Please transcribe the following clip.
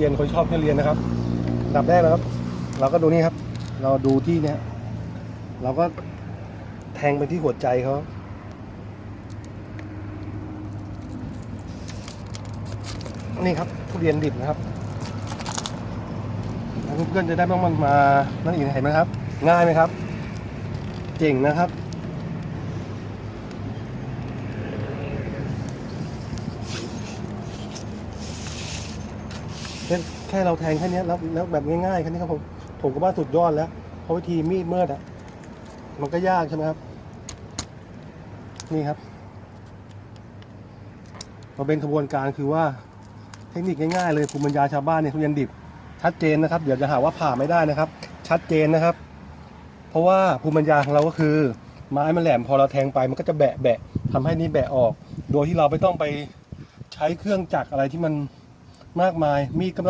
เรียนคนชอบทุเรียนนะครับอันดับแรกนะครับ เราก็ดูนี่ครับ เราดูที่เนี้ยเราก็แทงไปที่หัวใจเขานี่ครับทุเรียนดิบนะครับเพื่อนๆจะได้บ้างมันมานั่นอีกเห็นไหมครับ ง่ายไหมครับ เจ๋งนะครับ ค่แค่เราแทงแค่นี้แล้วแล้วแบบง่ายๆแค่นี้ครับผมผมก็ว่าสุดยอดแล้ว เพราะวิธีมีดเมื่อดอะมันก็ยากใช่ไหมครับ นี่ครับมันเป็นขบวนการคือว่าเทคนิคง่ายๆเลยภูมิปัญญาชาวบ้านเนี่ยทุเรียนดิบ ชัดเจนนะครับเดี๋ยวจะหาว่าผ่าไม่ได้นะครับ ชัดเจนนะครับ เพราะว่าภูมิปัญญาของเราก็คือ ไม้มันแหลมพอเราแทงไปมันก็จะแบะแบะทำให้นี่แบะออก โดยที่เราไม่ต้องไปใช้เครื่องจักรอะไรที่มัน มากมายมีดก็